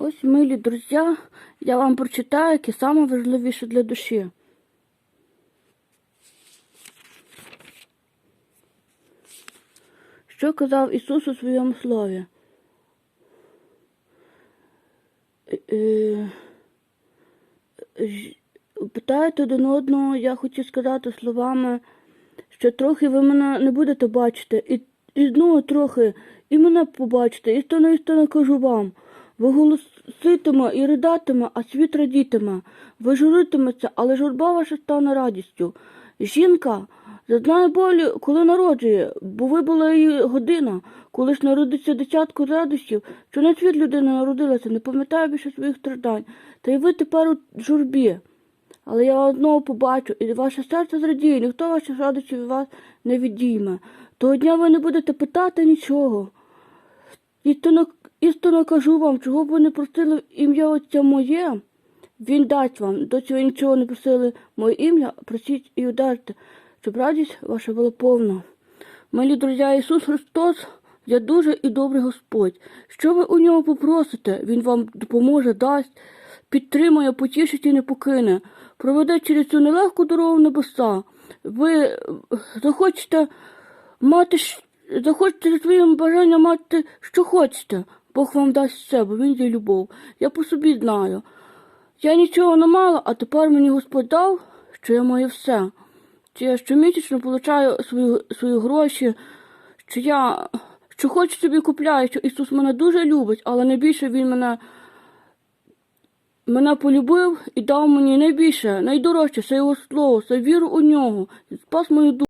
Ось, милі друзі, я вам прочитаю, яке саме важливіше для душі. Що казав Ісус у своєму слові? Е, е, Питаєте один одного, я хочу сказати словами, що трохи ви мене не будете бачити, і, і знову трохи, і мене побачите, і то не, і то не кажу вам. Ви голоситиме і ридатиме, а світ радітиме. Ви журитиметься, але журба ваша стане радістю. Жінка зазнає болі, коли народжує, бо вибула її година, коли ж народиться дитятко радостів, що на світ людина народилася, не пам'ятає більше своїх страждань. Та й ви тепер у журбі. Але я одного побачу, і ваше серце зрадіє, ніхто ваші радощі від вас не відійме. Того дня ви не будете питати нічого. Істинно, кажу вам, чого б ви не просили ім'я Отця моє, він дасть вам. До цього нічого не просили моє ім'я, просіть і удarte, щоб радість ваша була повна. Милі друзі, Ісус Христос є дуже і добрий Господь. Що ви у нього попросите, Він вам допоможе, дасть, підтримає, потішить і не покине, проведе через цю нелегку дорогу небеса. Ви е, захочете мати, захочете за своїм бажанням мати, що хочете. Бог вам дасть все, бо він є любов. Я по собі знаю. Я нічого не мала, а тепер мені Господь дав, що я маю все. Що я щомісячно получаю свої, свої гроші, що я що хочу собі купляю, що Ісус мене дуже любить, але найбільше Він мене, мене полюбив і дав мені найбільше, найдорожче, це його слово, це віру у нього. Спас мою душу.